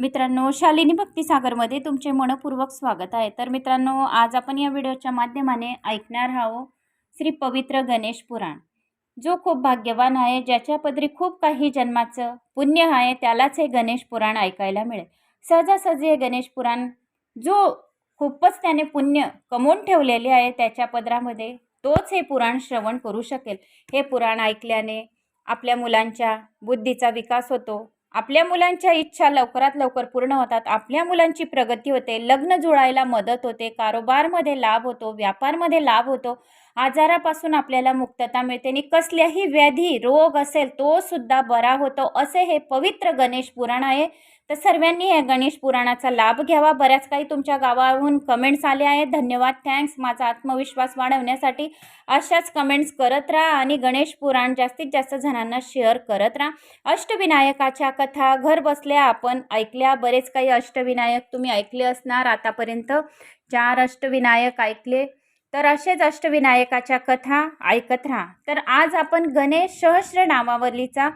मित्रांनो शालिनी भक्तिसागरमध्ये तुमचे मनपूर्वक स्वागत आहे. तर मित्रांनो आज आपण या व्हिडिओच्या माध्यमाने ऐकणार आहोत श्री पवित्र गणेश पुराण. जो खूप भाग्यवान आहे ज्याच्या पदरी खूप काही जन्माचं पुण्य आहे त्यालाच हे गणेश पुराण ऐकायला मिळेल. सहजासहजी हे गणेश पुराण जो खूपच त्याने पुण्य कमवून ठेवलेले आहे त्याच्या पदरामध्ये तोच हे पुराण श्रवण करू शकेल. हे पुराण ऐकल्याने आपल्या मुलांच्या बुद्धीचा विकास होतो. आपल्या मुलांच्या इच्छा लवकरात लवकर पूर्ण होतात. आपल्या मुलांची प्रगती होते. लग्न जुळायला मदत होते. कारोबारमध्ये लाभ होतो. व्यापारमध्ये लाभ होतो. आजारापासून आपल्याला मुक्तता मिळते आणि कसल्याही व्याधी रोग असेल तो सुद्धा बरा होतो. असे हे पवित्र गणेश पुराण आहे. तर सर्वांनी या गणेश पुराणाचा लाभ घ्यावा. बऱ्याच काही तुमच्या गावाहून कमेंट्स आले आहेत. धन्यवाद. थँक्स माझा आत्मविश्वास वाढवण्यासाठी अशाच कमेंट्स करत राहा आणि गणेश पुराण जास्तीत जास्त जणांना शेअर करत राहा. अष्टविनायकाच्या कथा घर बसल्या आपण ऐकल्या. बरेच काही अष्टविनायक तुम्ही ऐकले असणार आतापर्यंत. चार अष्टविनायक ऐकले. तर असेच अष्टविनायकाच्या कथा ऐकत राहा. तर आज आपण गणेश सहस्र नामावलीचा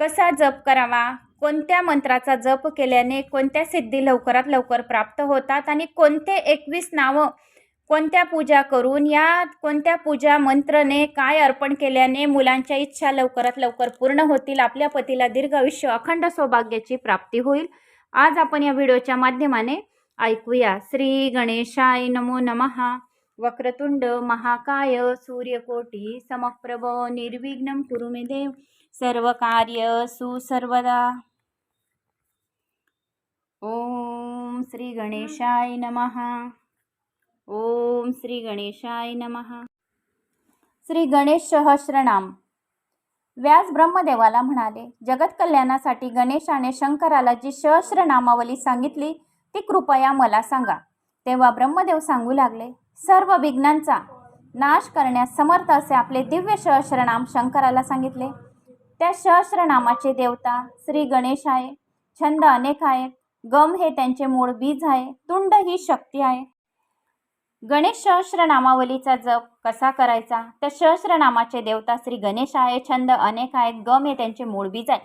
कसा जप करावा? कोणत्या मंत्राचा जप केल्याने कोणत्या सिद्धी लवकरात लवकर प्राप्त होतात आणि कोणते एकवीस नावं कोणत्या पूजा करून या कोणत्या पूजा मंत्रने काय अर्पण केल्याने मुलांच्या इच्छा लवकरात लवकर पूर्ण होतील आपल्या पतीला दीर्घ आयुष्य अखंड सौभाग्याची प्राप्ती होईल? आज आपण या व्हिडिओच्या माध्यमाने ऐकूया. श्री गणेशाय नमो नमहा वक्रतुंड महाकाय सूर्यकोटी समप्रभ निर्विघ्न कुरुमे देव. सर्व कार्य सुसर्वदा ओम श्री गणेशाय नमः. ओम श्री गणेशाय नमः. श्री गणेश सहस्रनाम. व्यास ब्रह्मदेवाला म्हणाले जगत कल्याणासाठी गणेशाने शंकराला जी सहस्र नामावली सांगितली ती कृपया मला सांगा. तेव्हा ब्रह्मदेव सांगू लागले सर्व विघ्नांचा नाश करण्यास समर्थ असे आपले दिव्य सहस्रनाम शंकराला सांगितले. त्या सहस्रनामाचे देवता श्री गणेश आहे छंद अनेक आहेत गम हे त्यांचे मूळ बीज आहे तुंड ही शक्ती आहे. गणेश सहस्रनामावलीचा जप कसा करायचा? त्या सहस्रनामाचे देवता श्री गणेश आहे छंद अनेक आहेत गम हे त्यांचे मूळ बीज आहे.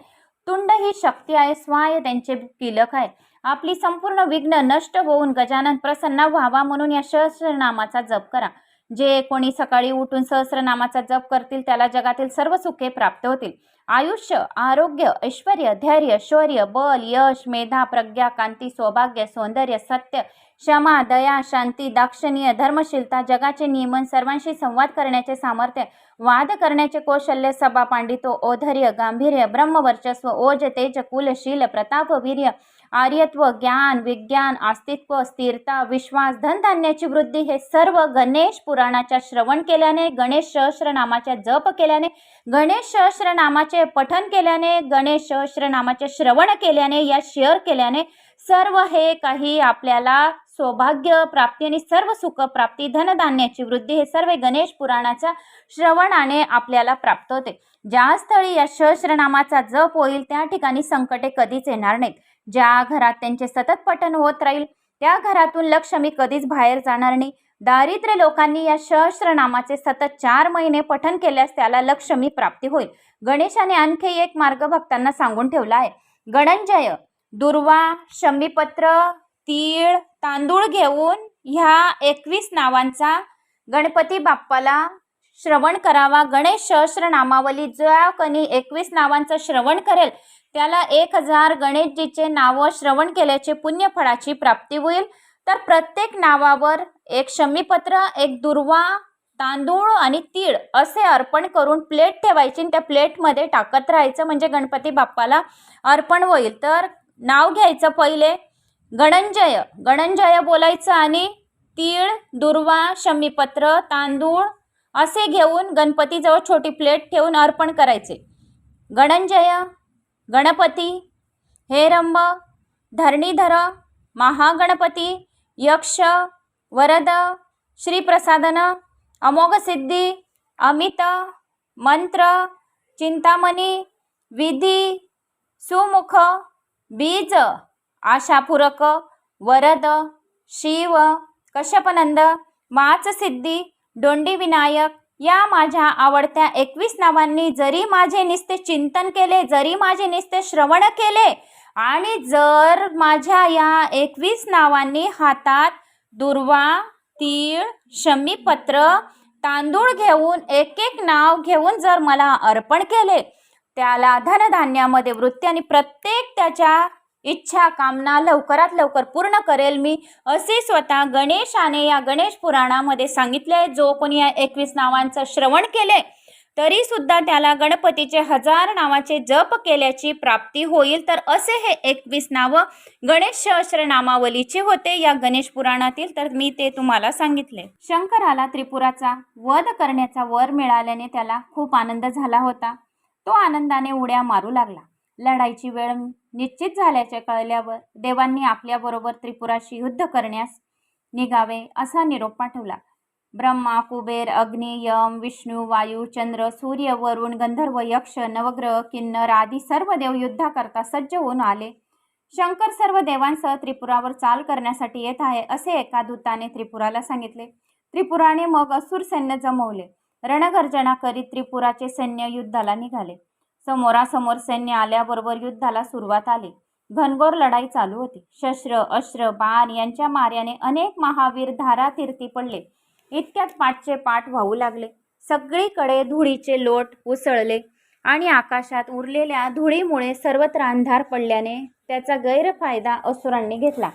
तुंड ही शक्ती आहे स्वाय त्यांचे किलक आहे आपली संपूर्ण विघ्न नष्ट होऊन गजानन प्रसन्न व्हावा म्हणून या सहस्रनामाचा जप करा. जे कोणी सकाळी उठून सहस्रनामाचा जप करतील त्याला जगातील सर्व सुखे प्राप्त होतील. आयुष्य आरोग्य ऐश्वर धैर्य शौर्य बल यश मेधा प्रज्ञा कांती सौभाग्य सौंदर्य सत्य क्षमा दया शांती दाक्षणीय धर्मशीलता जगाचे नियमन सर्वांशी संवाद करण्याचे सामर्थ्य वाद करण्याचे कौशल्य सभा पांडितो औधर्य गांभीर्य ब्रह्मवर्चस्व ओज तेज कुलशील प्रताप वीर्य आर्यत्व ज्ञान विज्ञान अस्तित्व स्थिरता विश्वास धनधान्याची वृद्धी हे सर्व गणेश पुराणाच्या श्रवण केल्याने गणेश सहस्रनामाच्या जप केल्याने गणेश सहस्रनामाचे पठन केल्याने गणेश सहस्रनामाचे श्रवण केल्याने या शेअर केल्याने सर्व हे काही आपल्याला सौभाग्य प्राप्ती आणि सर्व सुख प्राप्ती धनधान्याची वृद्धी हे सर्व गणेश पुराणाच्या श्रवणाने आपल्याला प्राप्त होते. ज्या स्थळी या सहस्रनामाचा जप होईल त्या ठिकाणी संकटे कधीच येणार नाहीत. ज्या घरात त्यांचे सतत पठन होत राहील त्या घरातून लक्ष्मी कधीच बाहेर जाणार नाही. दारिद्र्य लोकांनी या सहस्रनामाचे सतत चार महिने पठन केल्यास त्याला लक्ष्मी प्राप्ती होईल. गणेशाने आणखी एक मार्ग भक्तांना सांगून ठेवला आहे. गणंजय दुर्वा शमीपत्र तीळ तांदूळ घेऊन ह्या एकवीस नावांचा गणपती बाप्पाला श्रवण करावा. गणेश सहस्र नामावली ज्या कणी एकवीस नावांचं श्रवण करेल. त्याला एक हजार गणेशजीचे नावं श्रवण केल्याचे पुण्यफळाची प्राप्ती होईल. तर प्रत्येक नावावर एक शमीपत्र एक दुर्वा तांदूळ आणि तीळ असे अर्पण करून प्लेट ठेवायची आणि त्या प्लेटमध्ये टाकत राहायचं. म्हणजे गणपती बाप्पाला अर्पण होईल. तर नाव घ्यायचं पहिले. गणंजय. गणंजय बोलायचं आणि तीळ दुर्वा शमीपत्र तांदूळ असे घेऊन गणपतीजवळ छोटी प्लेट ठेवून अर्पण करायचे. गणंजय गणपती हेरंब धरणीधर महागणपती यक्ष वरद श्रीप्रसादन अमोघ सिद्धी अमित मंत्र चिंतामणी विधी सुमुख बीज आशापूरक वरद शिव कश्यपनंद माच सिद्धी डोंडी विनायक या माझ्या आवडत्या एकवीस नावांनी जरी माझे निस्ते चिंतन केले जरी माझे निस्ते श्रवण केले आणि जर माझ्या या एकवीस नावांनी हातात दुर्वा तीळ शमीपत्र तांदूळ घेऊन एक एक नाव घेऊन जर मला अर्पण केले त्याला धनधान्यामध्ये वृत्ती आणि प्रत्येक त्याच्या इच्छा कामना लवकरात लवकर पूर्ण करेल. मी असे स्वतः गणेशाने या गणेश पुराणामध्ये सांगितले आहे जो कोणी या एकवीस नावांचं श्रवण केले तरी सुद्धा त्याला गणपतीचे हजार नावाचे जप केल्याची प्राप्ती होईल. तर असे हे एकवीस नावं गणेश सहस्र नामावलीचे होते या गणेश पुराणातील. तर मी ते तुम्हाला सांगितले. शंकराला त्रिपुराचा वध करण्याचा वर मिळाल्याने त्याला खूप आनंद झाला होता. तो आनंदाने उड्या मारू लागला. लढाईची वेळ निश्चित झाल्याचे कळल्यावर देवांनी आपल्याबरोबर त्रिपुराशी युद्ध करण्यास निघावे असा निरोप पाठवला. ब्रह्मा कुबेर अग्नि यम विष्णू वायू चंद्र सूर्य वरुण गंधर्व यक्ष नवग्रह किन्नर आदी सर्व देव युद्धाकरता सज्ज होऊन आले. शंकर सर्व देवांसह त्रिपुरावर चाल करण्यासाठी येत आहे असे एका दूताने त्रिपुराला सांगितले. त्रिपुराने मग असुर सैन्य जमवले. रणगर्जना करीत त्रिपुराचे सैन्य युद्धाला निघाले. समोरासमोर सैन्य आल्याबरोबर युद्धाला सुरुवात आली. घनघोर लढाई चालू होती. शस्त्र अस्त्र बाण यांच्या मार्याने अनेक महावीर धारातीर्थी पडले. इतक्यात पाठचे पाठ वाहू लागले. सगळीकडे धुळीचे लोट उसळले आणि आकाशात उरलेल्या धुळीमुळे सर्वत्र अंधार पडल्याने त्याचा गैरफायदा असुरांनी घेतला.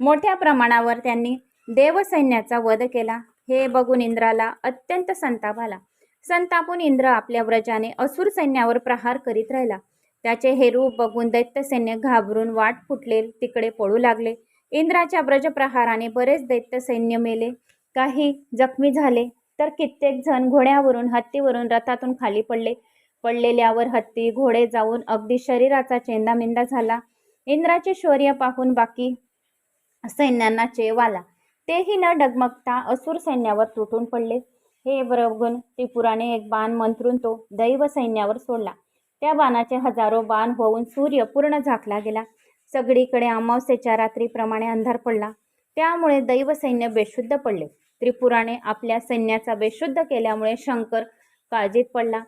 मोठ्या प्रमाणावर त्यांनी देवसैन्याचा वध केला. हे बघून इंद्राला अत्यंत संताप आला. संतापून इंद्र आपल्या व्रजाने असुर सैन्यावर प्रहार करीत राहिला. त्याचे हे रूप बघून दैत्य सैन्य घाबरून वाट फुटले तिकडे पळू लागले. इंद्राच्या व्रजप्रहाराने बरेच दैत्य सैन्य मेले. काही जखमी झाले तर कित्येक जण घोड्यावरून हत्तीवरून रथातून खाली पडले. पडलेल्यावर हत्ती घोडे जाऊन अगदी शरीराचा चेंदामेंदा झाला. इंद्राचे शौर्य पाहून बाकी सैन्यांना चेव आला. तेही न डगमगता असुर सैन्यावर तुटून पडले. हे बघून त्रिपुराने एक बाण मंत्रून तो दैव सैन्यावर सोडला. त्या बाणाचे हजारो बाण होऊन सूर्य पूर्ण झाकला गेला. सगळीकडे अमावस्येच्या रात्रीप्रमाणे अंधार पडला. त्यामुळे दैव सैन्य बेशुद्ध पडले. त्रिपुराने आपल्या सैन्याचा बेशुद्ध केल्यामुळे शंकर काळजीत पडला.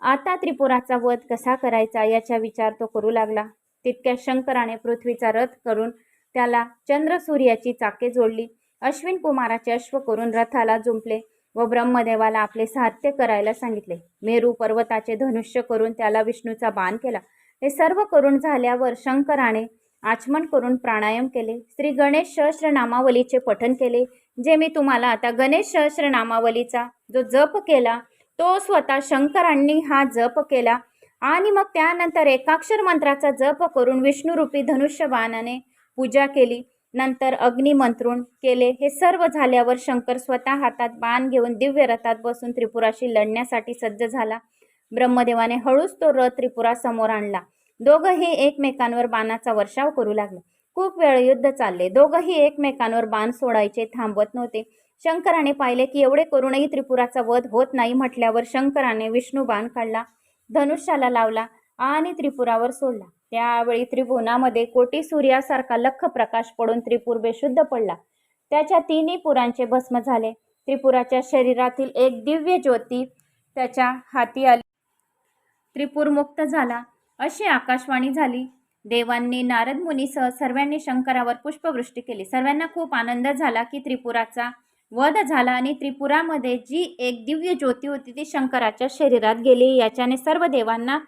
आता त्रिपुराचा वध कसा करायचा याचा विचार तो करू लागला. तितक्या शंकराने पृथ्वीचा रथ करून त्याला चंद्र सूर्याची चाके जोडली. अश्विन कुमाराचे अश्व करून रथाला जुंपले. व ब्रह्मदेवाला आपले साध्य करायला सांगितले. मेरू पर्वताचे धनुष्य करून त्याला विष्णूचा बाण केला. हे सर्व करून झाल्यावर शंकराने आचमन करून प्राणायाम केले. श्री गणेश सहस्र नामावलीचे पठन केले. जे मी तुम्हाला आता गणेश सहस्र नामावलीचा जो जप केला तो स्वतः शंकरांनी हा जप केला आणि मग त्यानंतर एकाक्षर मंत्राचा जप करून विष्णुरूपी धनुष्य बाणाने पूजा केली. नंतर अग्निमंत्रुण केले. हे सर्व झाल्यावर शंकर स्वतः हातात बाण घेऊन दिव्य रथात बसून त्रिपुराशी लढण्यासाठी सज्ज झाला. ब्रह्मदेवाने हळूच तो रथ त्रिपुरासमोर आणला. दोघंही एकमेकांवर बाणाचा वर्षाव करू लागले. खूप वेळ युद्ध चालले. दोघंही एकमेकांवर बाण सोडायचे थांबवत नव्हते. शंकराने पाहिले की एवढे करूनही त्रिपुराचा वध होत नाही म्हटल्यावर शंकराने विष्णू बाण काढला. धनुष्याला लावला आणि त्रिपुरावर सोडला. त्यावेळी त्रिभुवनामध्ये कोटी सूर्यासारखा लख प्रकाश पडून त्रिपुर बेशुद्ध पडला. त्याच्या तिन्ही पुरांचे भस्म झाले. त्रिपुराच्या शरीरातील एक दिव्य ज्योती त्याच्या हाती आली. त्रिपूर मुक्त झाला. अशी आकाशवाणी झाली. देवांनी नारद मुनीसह सर्वांनी शंकरावर पुष्पवृष्टी केली. सर्वांना खूप आनंद झाला की त्रिपुराचा वध झाला आणि त्रिपुरामध्ये जी एक दिव्य ज्योती होती ती शंकराच्या शरीरात गेली. याच्याने सर्व देवांना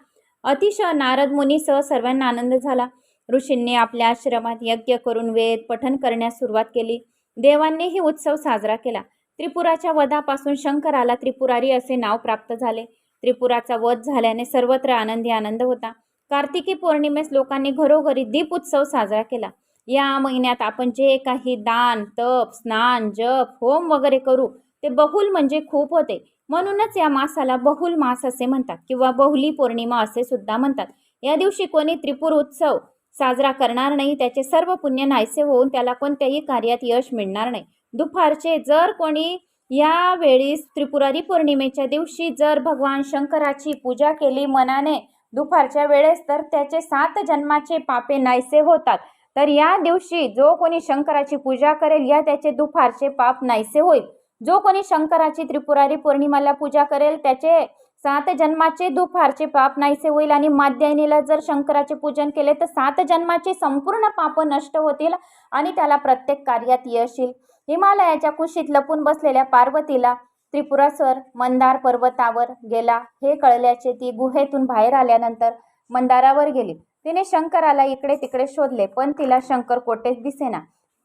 अतिशय नारद मुनीसह सर्वांना आनंद झाला. ऋषींनी आपल्या आश्रमात यज्ञ करून वेद पठन करण्यास सुरुवात केली. देवांनीही उत्सव साजरा केला. त्रिपुराच्या वधापासून शंकराला त्रिपुरारी असे नाव प्राप्त झाले. त्रिपुराचा वध झाल्याने सर्वत्र आनंदी आनंद होता. कार्तिकी पौर्णिमेस लोकांनी घरोघरी दीप उत्सव साजरा केला. या महिन्यात आपण जे काही दान तप स्नान जप होम वगैरे करू ते बहुल म्हणजे खूप होते. म्हणूनच या मासाला बहुल मास असे म्हणतात किंवा बहुली पौर्णिमा असे सुद्धा म्हणतात. या दिवशी कोणी त्रिपुर उत्सव साजरा करणार नाही त्याचे सर्व पुण्य नाहीसे होऊन त्याला कोणत्याही कार्यात यश मिळणार नाही. दुपारचे जर कोणी यावेळी त्रिपुरारी पौर्णिमेच्या दिवशी जर भगवान शंकराची पूजा केली मनाने दुपारच्या वेळेस तर त्याचे सात जन्माचे पापे नाहीसे होतात. तर या दिवशी जो कोणी शंकराची पूजा करेल या त्याचे दुपारचे पाप नाहीसे होईल. जो कोणी शंकराची त्रिपुरारी पौर्णिमाला पूजा करेल त्याचे सात जन्माचे दुफारचे पाप नाहीसे होईल आणि माध्यायनीला जर शंकराचे पूजन केले तर सात जन्माचे संपूर्ण पाप नष्ट होतील आणि त्याला प्रत्येक कार्यात यश येईल हिमालयाच्या कुशीत लपून बसलेल्या पार्वतीला त्रिपुरासर मंदार पर्वतावर गेला. हे कळल्याचे ती गुहेतून बाहेर आल्यानंतर मंदारावर गेली. तिने शंकराला इकडे तिकडे शोधले पण तिला शंकर कोठेच दिसेना.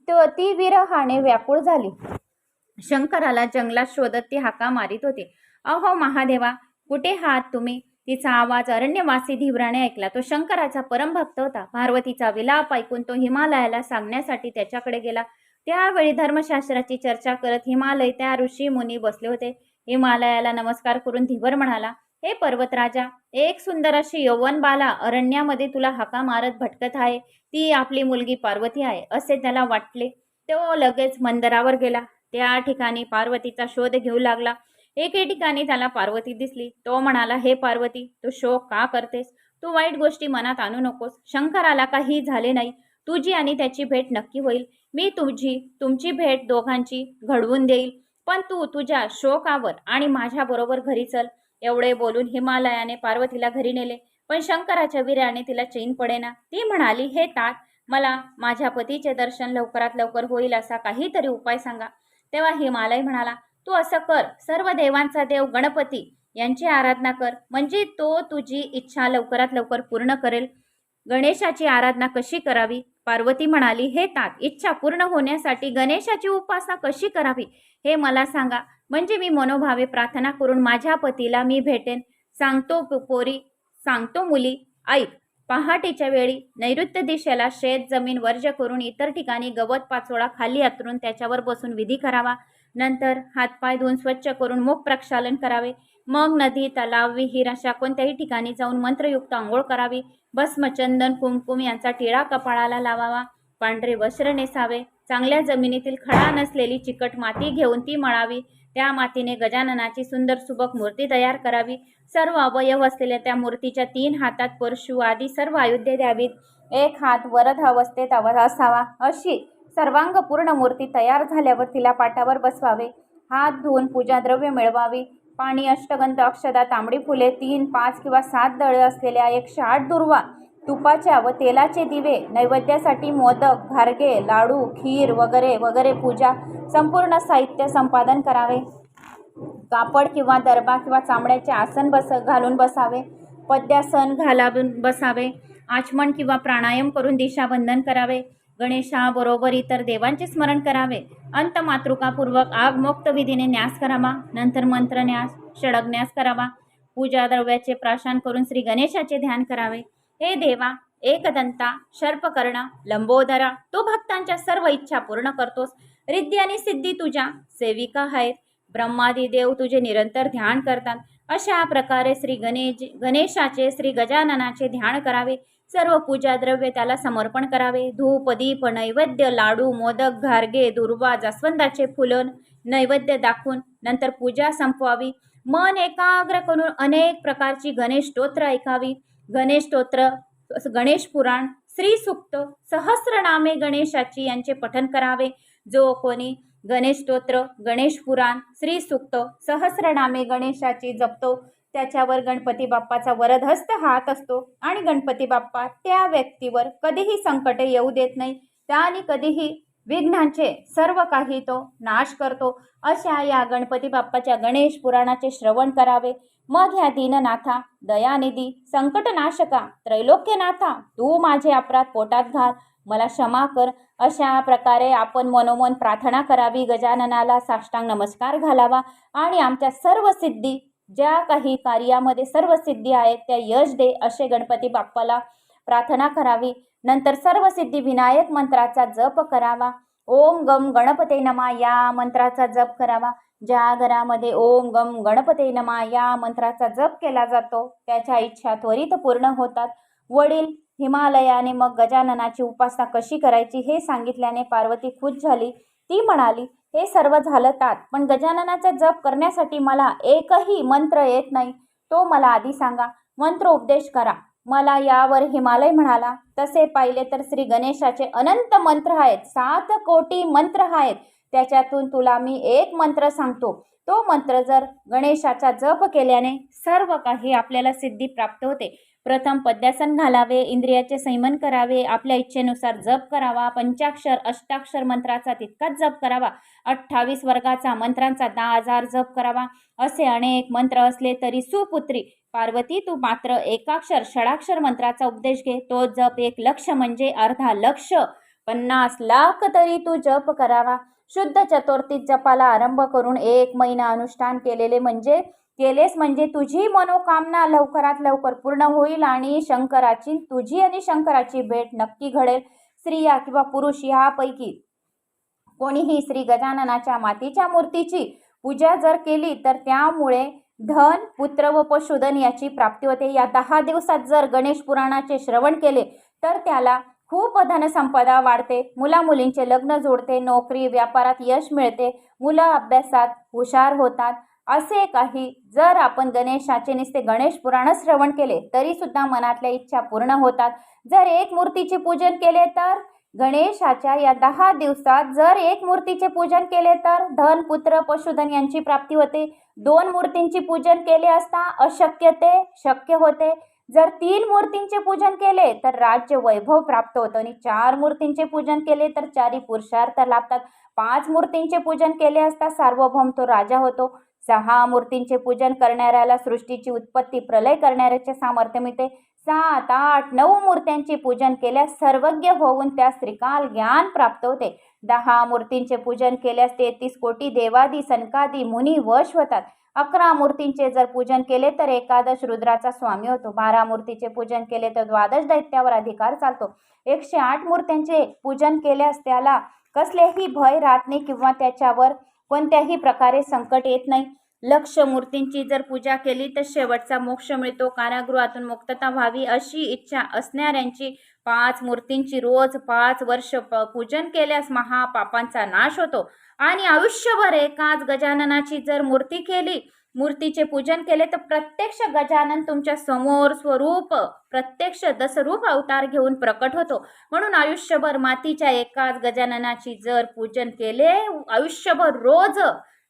ती विरहाने व्याकुळ झाली. शंकराला जंगलात शोधत ती हाका मारित होती. अहो महादेवा कुठे आहात तुम्ही? तिचा आवाज अरण्यवासी धिवराने ऐकला. तो शंकराचा परमभक्त होता. पार्वतीचा विलाप ऐकून तो हिमालयाला सांगण्यासाठी त्याच्याकडे गेला. त्यावेळी धर्मशास्त्राची चर्चा करत हिमालय त्या ऋषी मुनी बसले होते. हिमालयाला नमस्कार करून धीवर म्हणाला हे पर्वतराजा एक सुंदर अशी यौवन बाला अरण्यामध्ये तुला हाका मारत भटकत आहे. ती आपली मुलगी पार्वती आहे असे त्याला वाटले. तो लगेच मंदरावर गेला. त्या ठिकाणी पार्वतीचा शोध घेऊ लागला. एके ठिकाणी त्याला पार्वती दिसली. तो म्हणाला हे पार्वती तू शोक का करतेस? तू वाईट गोष्टी मनात आणू नकोस. शंकराला काही झाले नाही. तुझी आणि त्याची भेट नक्की होईल. मी तुझी तुमची भेट दोघांची घडवून देईल. पण तू तुझ्या शोकावर आणि माझ्याबरोबर घरी चल. एवढे बोलून हिमालयाने पार्वतीला घरी नेले. पण शंकराच्या वीर्याने तिला चैन पडेना. ती म्हणाली हे तात मला माझ्या पतीचे दर्शन लवकरात लवकर होईल असा काहीतरी उपाय सांगा. तेव्हा हिमालय म्हणाला तू असं कर सर्व देवांचा देव गणपती यांची आराधना कर म्हणजे तो तुझी इच्छा लवकरात लवकर पूर्ण करेल. गणेशाची आराधना कशी करावी? पार्वती म्हणाली हे तात इच्छा पूर्ण होण्यासाठी गणेशाची उपासना कशी करावी हे मला सांगा. म्हणजे मी मनोभावे प्रार्थना करून माझ्या पतीला मी भेटेन. सांगतो पोरी सांगतो मुली ऐक पहाटेच्या वेळी नैऋत्य दिशेला शेत जमीन वर्ज करून इतर ठिकाणी गवत पाचोळा खाली अंतरून त्याच्यावर बसून विधी करावा. नंतर हातपाय धुवून स्वच्छ करून मुख प्रक्षालन करावे. मग नदी तलाव विहीर अशा कोणत्याही ठिकाणी जाऊन मंत्रयुक्त आंघोळ करावी. भस्मचंदन कुमकुम यांचा टिळा कपाळाला लावावा. पांढरे वस्त्र नेसावे. चांगल्या जमिनीतील खडा नसलेली चिकट माती घेऊन ती मळावी. त्या मातीने गजाननाची सुंदर सुबक मूर्ती तयार करावी. सर्व अवयव असलेल्या त्या मूर्तीच्या तीन हातात परशु आदी सर्व आयुध्य द्यावीत. एक हात वरद अवस्थेत अव असावा अशी सर्वांग पूर्ण मूर्ती तयार झाल्यावर तिला पाटावर बसवावे. हात धुवून पूजा द्रव्य मिळवावी. पाणी अष्टगंध अक्षदा तांबडी फुले तीन पाच किंवा सात दळे असलेल्या एकशे आठ दुर्वा तुपाच्या व तेलाचे दिवे नैवेद्यासाठी मोदक घारगे लाडू खीर वगैरे वगैरे पूजा संपूर्ण साहित्य संपादन करावे. कापड किंवा दरबा किंवा चामड्याचे आसन बस घालून बसावे. पद्यासन घालावून बसावे. आचमन किंवा प्राणायाम करून दिशाबंधन करावे. गणेशाबरोबर इतर देवांचे स्मरण करावे. अंत मातृकापूर्वक आगमुक्त विधीने न्यास करावा. नंतर मंत्रन्यास षडग्न्यास करावा. पूजा द्रव्याचे प्राशन करून श्री गणेशाचे ध्यान करावे. हे देवा एकदंता शर्पकर्ण लंबोदरा तो भक्तांच्या सर्व इच्छा पूर्ण करतोस. रिद्धी आणि सिद्धी तुझ्या सेविका आहेत. ब्रह्मादी देव तुझे निरंतर ध्यान करतात. अशा प्रकारे श्री गणेश गणेशाचे श्री गजाननाचे ध्यान करावे. सर्व पूजा द्रव्य त्याला समर्पण करावे. धूप दीप नैवेद्य लाडू मोदक घारगे दुर्वा जास्वंदाचे फुलन नैवेद्य दाखवून नंतर पूजा संपवावी. मन एकाग्र करून अनेक प्रकारची गणेश स्तोत्र ऐकावी. गणेश स्तोत्र गणेश पुराण श्री सुक्त सहस्रनामे गणेशाची यांचे पठन करावे. जो कोणी गणेश स्तोत्र गणेश पुराण श्री सुक्त सहस्रनामे गणेशाची जपतो त्याच्यावर गणपती बाप्पाचा वरदहस्त हात असतो आणि गणपती बाप्पा त्या व्यक्तीवर कधीही संकटे येऊ देत नाही. त्याने कधीही विघ्नांचे सर्व काही तो नाश करतो. अशा या गणपती बाप्पाच्या गणेश पुराणाचे श्रवण करावे. मग ह्या दीननाथा दयानिधी संकटनाशका त्रैलोक्यनाथा तू माझे अपराध पोटात घाल. मला क्षमा कर. अशा प्रकारे आपण मनोमन प्रार्थना करावी. गजाननाला साष्टांग नमस्कार घालावा. आणि आमच्या सर्व सिद्धी ज्या काही कार्यामध्ये सर्व सिद्धी आहेत त्या यश दे असे गणपती बाप्पाला प्रार्थना करावी. नंतर सर्व सिद्धी विनायक मंत्राचा जप करावा. ओम गम गणपते नमा या मंत्राचा जप करावा. ज्या घरामध्ये ओम गम गणपते नमा या मंत्राचा जप केला जातो त्याच्या इच्छा त्वरित पूर्ण होतात. वडील हिमालयाने मग गजाननाची उपासना कशी करायची हे सांगितल्याने पार्वती खुश झाली. ती म्हणाली हे सर्व झालं तात पण गजाननाचा जप करण्यासाठी मला एकही मंत्र येत नाही. तो मला आधी सांगा. मंत्र उपदेश करा. मला यावर हिमालय म्हणाला. तसे पाहिले तर श्री गणेशाचे अनंत मंत्र आहेत. सात कोटी मंत्र आहेत. त्याच्यातून तुला मी एक मंत्र सांगतो. तो मंत्र जर गणेशाचा जप केल्याने सर्व काही आपल्याला सिद्धी प्राप्त होते. प्रथम पद्यासन घालावे इंद्रियाचे संयमन करावे आपल्या इच्छेनुसार जप करावा पंचाक्षर अष्टाक्षर मंत्राचा तितकाच जप करावा अठ्ठावीस वर्गाचा मंत्रांचा दहा हजार जप करावा असे अनेक मंत्र असले तरी सुपुत्री पार्वती तू मात्र एकाक्षर षडाक्षर मंत्राचा उपदेश घे. तो जप एक लक्ष म्हणजे अर्धा लक्ष. पन्नास लाख तरी तू जप करावा. शुद्ध चतुर्थीत जपाला आरंभ करून एक महिना अनुष्ठान केलेले म्हणजे केलेस म्हणजे तुझी मनोकामना लवकरात लवकर पूर्ण होईल आणि शंकराची तुझी आणि शंकराची भेट नक्की घडेल. स्त्रिया किंवा पुरुष यापैकी कोणीही श्री गजाननाच्या मातीच्या मूर्तीची पूजा जर केली तर त्यामुळे धन पुत्र व पशुधन याची प्राप्ती होते. या दहा दिवसात जर गणेश पुराणाचे श्रवण केले तर त्याला खूप धनसंपदा वाढते मुला मुलींचे लग्न जोडते नोकरी व्यापारात यश मिळते मुलं अभ्यासात हुशार होतात असे काही जर आपण गणेशाचे नुसते गणेश पुराण श्रवण केले तरी सुद्धा मनातल्या इच्छा पूर्ण होतात. जर एक मूर्तीचे पूजन केले तर? गणेशाच्या या दहा दिवसात जर एक मूर्तीचे पूजन केले तर? धन पुत्र पशुधन यांची प्राप्ती होते. दोन मूर्तींची पूजन केले असता अशक्य ते? शक्य होते. जर तीन मूर्तींचे पूजन केले तर राज्य वैभव प्राप्त होतं. आणि चार मूर्तींचे पूजन केले तर चारी पुरुषार्थ लाभतात. पाच मूर्तींचे पूजन केले असता सार्वभौम तो राजा होतो. सहा मूर्तींचे पूजन करणाऱ्याला सृष्टीची उत्पत्ती प्रलय करणाऱ्याचे सामर्थ्य मिळते. सात आठ नऊ मूर्त्यांचे पूजन केल्यास सर्वज्ञ होऊन त्या श्रीकाल ज्ञान प्राप्त होते. दहा मूर्तींचे पूजन केल्यास तेहतीस कोटी देवादी सनकादी मुनी वश होतात. अकरा मूर्तींचे जर पूजन केले तर एकादश रुद्राचा स्वामी होतो. बारा मूर्तीचे पूजन केले तर द्वादश दैत्यावर अधिकार चालतो. एकशे आठ मूर्त्यांचे पूजन केल्यास त्याला कसलेही भय राहत नाही किंवा त्याच्यावर कोणत्याही प्रकारे संकट येत नाही. लक्ष मूर्तींची जर पूजा केली तर शेवटचा मोक्ष मिळतो. कारागृहातून मुक्तता व्हावी अशी इच्छा असणाऱ्यांची पाच मूर्तींची रोज पाच वर्ष प पूजन केल्यास महापापांचा नाश होतो. आणि आयुष्यभर एकाच गजाननाची जर मूर्ती केली मूर्तीचे पूजन केले तर प्रत्यक्ष गजानन तुमच्यासमोर स्वरूप प्रत्यक्ष दसरूप अवतार घेऊन प्रकट होतो. म्हणून आयुष्यभर मातीच्या एकाच गजाननाची जर पूजन केले आयुष्यभर रोज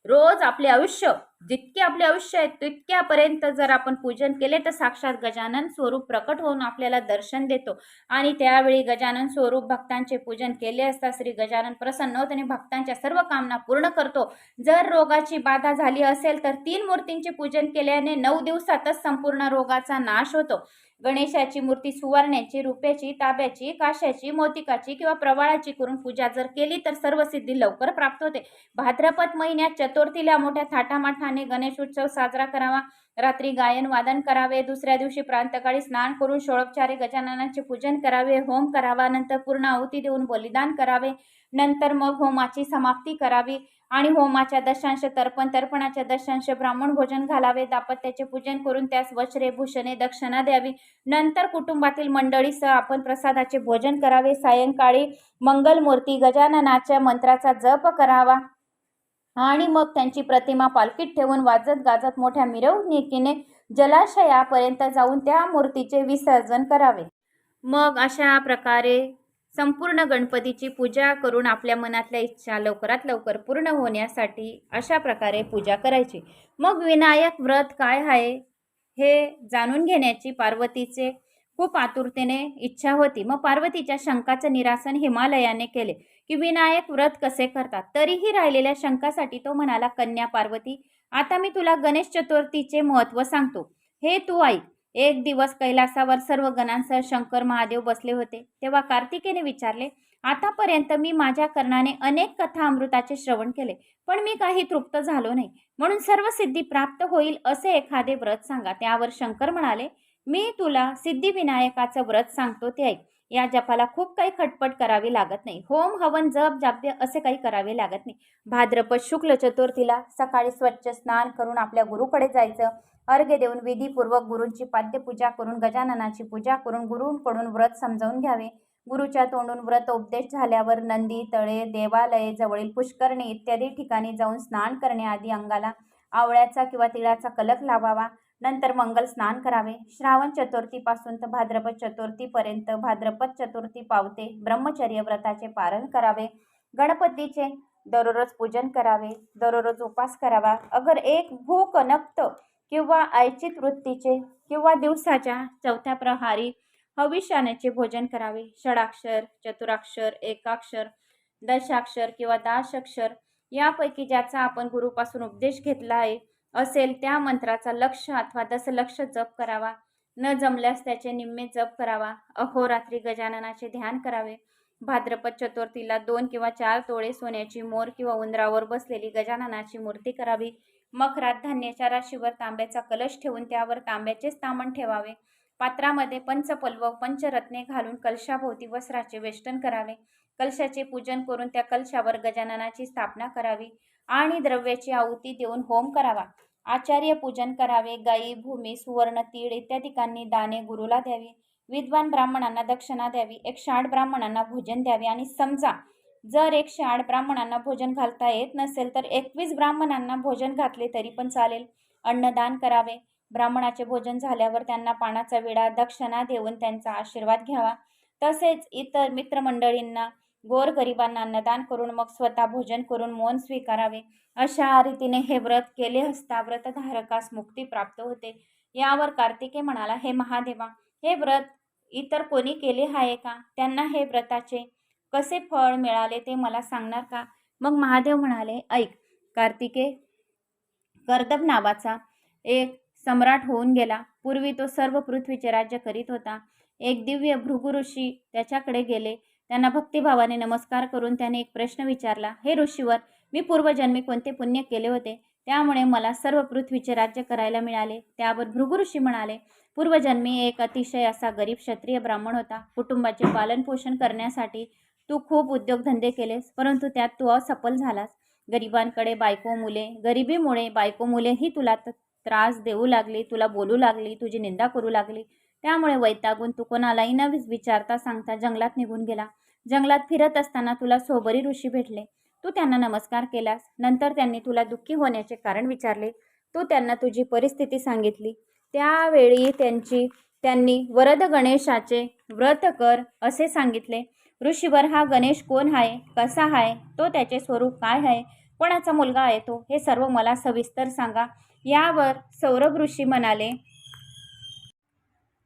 रोज आपले आयुष्य जितके आपले आयुष्य आहे तितक्यापर्यंत जर आपण पूजन केले तर साक्षात गजानन स्वरूप प्रकट होऊन आपल्याला दर्शन देतो. आणि त्यावेळी गजानन स्वरूप भक्तांचे पूजन केले असता श्री गजानन प्रसन्न होत आणि भक्तांच्या सर्व कामना पूर्ण करतो. जर रोगाची बाधा झाली असेल तर तीन मूर्तींचे पूजन केल्याने नऊ दिवसातच संपूर्ण रोगाचा नाश होतो. गणेशाची मूर्ती सुवर्ण्याची रुपयाची ताब्याची काश्याची मोतिकाची किंवा प्रवाळाची करून पूजा जर केली तर सर्व सिद्धी लवकर प्राप्त होते. भाद्रपद महिन्यात चतुर्थीला मोठ्या थाटामाठा गणेश उत्सव साजरा करावा. रात्री गायन वादन करावे. दुसऱ्या दिवशी प्रांतकाळी स्नान करून षोळोपचारे गजाननाचे पूजन करावे. होम करावा. नंतर पूर्ण आहुती देऊन बलिदान करावे. नंतर मग होमाची समाप्ती करावी. आणि होमाच्या दशांश तर्पण तर्पणाच्या दशांश ब्राह्मण भोजन घालावे. दापत्याचे पूजन करून त्यास वस्त्रे भूषणे दक्षिणा द्यावी. नंतर कुटुंबातील मंडळीसह आपण प्रसादाचे भोजन करावे. सायंकाळी मंगलमूर्ती गजाननाच्या मंत्राचा जप करावा. आणि मग त्यांची प्रतिमा पालखीत ठेवून वाजत गाजत मोठ्या मिरवणुकीने जलाशयापर्यंत जाऊन त्या मूर्तीचे विसर्जन करावे. मग अशा प्रकारे संपूर्ण गणपतीची पूजा करून आपल्या मनातल्या इच्छा लवकरात लवकर पूर्ण होण्यासाठी अशा प्रकारे पूजा करायची. मग विनायक व्रत काय आहे हे जाणून घेण्याची पार्वतीचे खूप आतुरतेने इच्छा होती. मग पार्वतीच्या शंकाचं निरासन हिमालयाने केले. की विनायक व्रत कसे करतात? तरीही राहिलेल्या शंकासाठी तो म्हणाला कन्या पार्वती आता मी तुला गणेश चतुर्थीचे महत्त्व सांगतो. हे तू ऐक. एक दिवस कैलासावर सर्व गणांसह शंकर महादेव बसले होते. तेव्हा कार्तिकेने विचारले आतापर्यंत मी माझ्या कर्णाने अनेक कथा अमृताचे श्रवण केले पण मी काही तृप्त झालो नाही. म्हणून सर्व सिद्धी प्राप्त होईल असे एखादे व्रत सांगा. त्यावर शंकर म्हणाले मी तुला सिद्धिविनायकाचं व्रत सांगतो ते ऐक. या जपाला खूप काही खटपट करावी लागत नाही. होम हवन जप जाप्य असे काही करावे लागत नाही. भाद्रपद शुक्ल चतुर्थीला सकाळी स्वच्छ स्नान करून आपल्या गुरुकडे जायचं. अर्घ्य देऊन विधीपूर्वक गुरूंची पाद्यपूजा करून गजाननाची पूजा करून गुरूंकडून व्रत समजावून घ्यावे. गुरुच्या तोंडून व्रत उपदेश झाल्यावर नंदी तळे देवालये जवळील पुष्करणी इत्यादी ठिकाणी जाऊन स्नान करण्याआधी अंगाला आवळ्याचा किंवा तिळाचा कलक लावावा. नंतर मंगल स्नान करावे. श्रावण चतुर्थीपासून तर भाद्रपद चतुर्थीपर्यंत भाद्रपद चतुर्थी पावते. ब्रह्मचर्य व्रताचे पालन करावे. गणपतीचे दररोज पूजन करावे. दररोज उपास करावा. अगर एक भूक नक्त किंवा ऐच्छिक वृत्तीचे किंवा दिवसाच्या चौथ्या प्रहारी हविष्यानेचे भोजन करावे. षडाक्षर चतुराक्षर एकाक्षर दशाक्षर किंवा दाशाक्षर यापैकी ज्याचा आपण गुरुपासून उपदेश घेतला आहे असेल त्या मंत्राचा लक्ष अथवा दसलक्ष जप करावा. न जमल्यास त्याचे निम्मे जप करावा. अहोरात्री गजाननाचे ध्यान करावे. भाद्रपद चतुर्थीला दोन किंवा चार तोळे सोन्याची मोर किंवा उंदरावर बसलेली गजाननाची मूर्ती करावी. मखरात धान्याच्या राशीवर तांब्याचा कलश ठेवून त्यावर तांब्याचेच तामण ठेवावे. पात्रामध्ये पंचपल्व पंचरत्ने घालून कलशाभोवती वस्त्राचे वेष्टन करावे. कलशाचे पूजन करून त्या कलशावर गजाननाची स्थापना करावी. आणि द्रव्याची आहुती देऊन होम करावा. आचार्य पूजन करावे गायी भूमी सुवर्ण तीळ इत्यादिकांनी दाने गुरुला द्यावी. विद्वान ब्राह्मणांना दक्षिणा द्यावी. एकशे आठ ब्राह्मणांना भोजन द्यावे आणि समजा जर एकशे आठ ब्राह्मणांना भोजन घालता येत नसेल तर एकवीस ब्राह्मणांना भोजन घातले तरी पण चालेल. अन्नदान करावे. ब्राह्मणाचे भोजन झाल्यावर त्यांना पानाचा विडा दक्षिणा देऊन त्यांचा आशीर्वाद घ्यावा. तसेच इतर मित्रमंडळींना गोरगरिबांना अन्नदान करून मग स्वतः भोजन करून मौन स्वीकारावे. अशा रीतीने हे व्रत केले असता व्रतधारकास मुक्ती प्राप्त होते. यावर कार्तिके म्हणाला हे महादेवा हे व्रत इतर कोणी केले आहे का? त्यांना हे व्रताचे कसे फळ मिळाले ते मला सांगणार का? मग महादेव म्हणाले ऐक कार्तिके कर्दब नावाचा एक सम्राट होऊन गेला. पूर्वी तो सर्व पृथ्वीचे राज्य करीत होता. एक दिव्य भृगु ऋषी त्याच्याकडे गेले. त्यांना भक्तिभावाने नमस्कार करून त्याने एक प्रश्न विचारला हे ऋषीवर मी पूर्वजन्मी कोणते पुण्य केले होते त्यामुळे मला सर्व पृथ्वीचे राज्य करायला मिळाले. त्यावर भृगु ऋषी म्हणाले पूर्वजन्मी एक अतिशय असा गरीब क्षत्रिय ब्राह्मण होता. कुटुंबाचे पालनपोषण करण्यासाठी तू खूप उद्योगधंदे केलेस परंतु त्यात तू असफल झालास. गरिबांकडे बायको मुले गरिबीमुळे बायको मुलेही तुला त- त्रास देऊ लागली तुला बोलू लागली तुझी निंदा करू लागली. त्यामुळे वैतागून तू कोणालाही न विचारता सांगता जंगलात निघून गेला. जंगलात फिरत असताना तुला सोबरी ऋषी भेटले. तू त्यांना नमस्कार केलास. नंतर त्यांनी तुला दुःखी होण्याचे कारण विचारले. तू त्यांना तुझी परिस्थिती सांगितली. त्यावेळी त्यांची त्यांनी वरद गणेशाचे व्रत कर असे सांगितले. ऋषीवर हा गणेश कोण आहे? कसा आहे? तो त्याचे स्वरूप काय आहे? कोणाचा मुलगा आहे तो? हे सर्व मला सविस्तर सांगा. यावर सौरभ ऋषी म्हणाले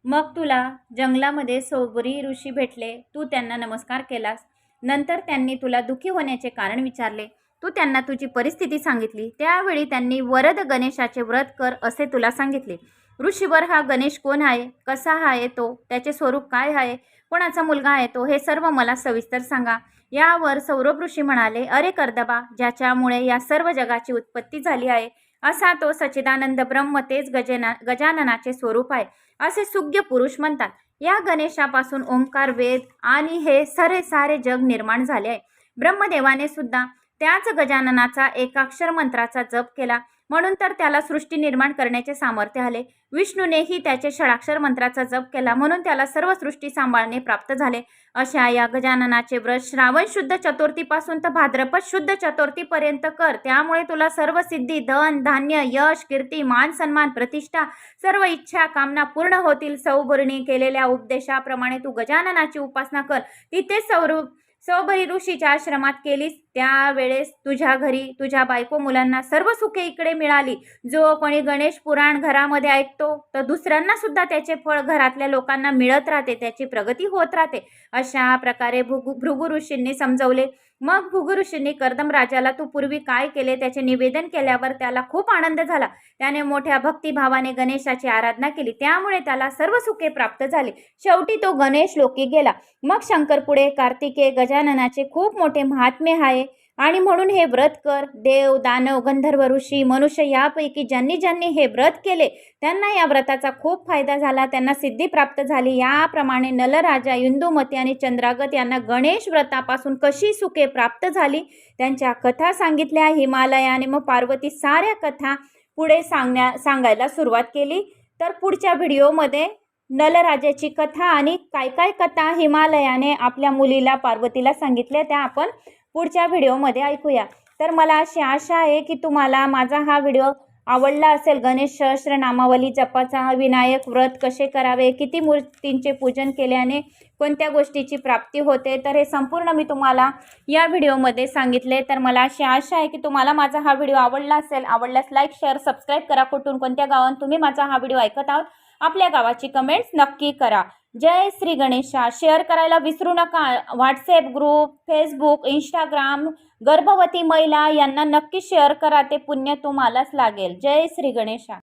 मग तुला जंगलामध्ये सोबरी ऋषी भेटले. तू त्यांना नमस्कार केलास. नंतर त्यांनी तुला दुःखी होण्याचे कारण विचारले. तू त्यांना तुझी परिस्थिती सांगितली. त्यावेळी त्यांनी वरद गणेशाचे व्रत कर असे तुला सांगितले. ऋषीवर हा गणेश कोण आहे? कसा आहे तो? त्याचे स्वरूप काय आहे? कोणाचा मुलगा आहे तो? हे सर्व मला सविस्तर सांगा. यावर सौरभ ऋषी म्हणाले अरे कर्दबा ज्याच्यामुळे या सर्व जगाची उत्पत्ती झाली आहे असा तो सच्चिदानंद ब्रह्म तेच गजना गजाननाचे स्वरूप आहे असे सुज्ञ पुरुष म्हणतात. या गणेशापासून ओंकार वेद आणि हे सारे सारे जग निर्माण झाले आहे. ब्रह्मदेवाने सुद्धा त्याच गजाननाचा एकाक्षर मंत्राचा जप केला. म्हणून तर त्याला सृष्टी निर्माण करण्याचे सामर्थ्य आले. विष्णूनेही त्याचे षडाक्षर मंत्राचा जप केला. म्हणून त्याला सर्व सृष्टी सांभाळणे प्राप्त झाले. अशा या गजाननाचे व्रत श्रावण शुद्ध चतुर्थीपासून तर भाद्रपद शुद्ध चतुर्थीपर्यंत कर. त्यामुळे तुला सर्व सिद्धी धन धान्य यश कीर्ती मान सन्मान प्रतिष्ठा सर्व इच्छा कामना पूर्ण होतील. सौभरणी केलेल्या उपदेशाप्रमाणे तू गजाननाची उपासना कर. तिथे सौरभ सौभरी ऋषीच्या आश्रमात केलीस. त्यावेळेस तुझ्या घरी तुझ्या बायको मुलांना सर्व सुखे इकडे मिळाली. जो कोणी गणेश पुराण घरामध्ये ऐकतो तर दुसऱ्यांना सुद्धा त्याचे फळ घरातल्या लोकांना मिळत राहते त्याची प्रगती होत राहते. अशा प्रकारे भृगु भृगु ऋषींनी समजवले. मग भुगुरुषींनी कर्दम राजाला तू पूर्वी काय केले त्याचे निवेदन केल्यावर त्याला खूप आनंद झाला. त्याने मोठ्या भक्तिभावाने गणेशाची आराधना केली. त्यामुळे त्याला सर्व सुखे प्राप्त झाली. शेवटी तो गणेश लोकी गेला. मग शंकर पुढे कार्तिके गजाननाचे खूप मोठे महात्म्य आहे. आणि म्हणून हे व्रत कर. देव दानव गंधर्व ऋषी मनुष्य यापैकी ज्यांनी ज्यांनी हे व्रत केले त्यांना या व्रताचा खूप फायदा झाला त्यांना सिद्धी प्राप्त झाली. याप्रमाणे नलराजा इंदुमती आणि चंद्रागत यांना गणेश व्रतापासून कशी सुखे प्राप्त झाली? त्यांच्या कथा सांगितल्या हिमालयाने मग पार्वती साऱ्या कथा पुढे सांगण्या सांगायला सुरुवात केली. तर पुढच्या व्हिडिओमध्ये नलराजाची कथा आणि काय काय कथा हिमालयाने आपल्या मुलीला पार्वतीला सांगितल्या त्या आपण पुढच्या व्हिडिओमध्ये ऐकूया. तर मला अशी आशा आहे की तुम्हाला माझा हा व्हिडिओ आवडला असेल. गणेश सहस्र नामावली जपाचा विनायक व्रत कसे करावे किती मूर्तींचे पूजन केल्याने कोणत्या गोष्टीची प्राप्ती होते तर हे संपूर्ण मी तुम्हाला या व्हिडिओमध्ये सांगितले. तर मला अशी आशा आहे की तुम्हाला माझा हा व्हिडिओ आवडला असेल. आवडल्यास लाईक शेअर सबस्क्राईब करा. कुठून कोणत्या गावात तुम्ही माझा हा व्हिडिओ ऐकत आहात आपल्या गावाची कमेंट्स नक्की करा. जय श्री गणेशा. शेअर करायला विसरू नका. व्हॉट्सॲप ग्रुप फेसबुक इंस्टाग्राम गर्भवती महिला यांना नक्की शेअर करा. ते पुण्य तुम्हालाच लागेल. जय श्री गणेशा.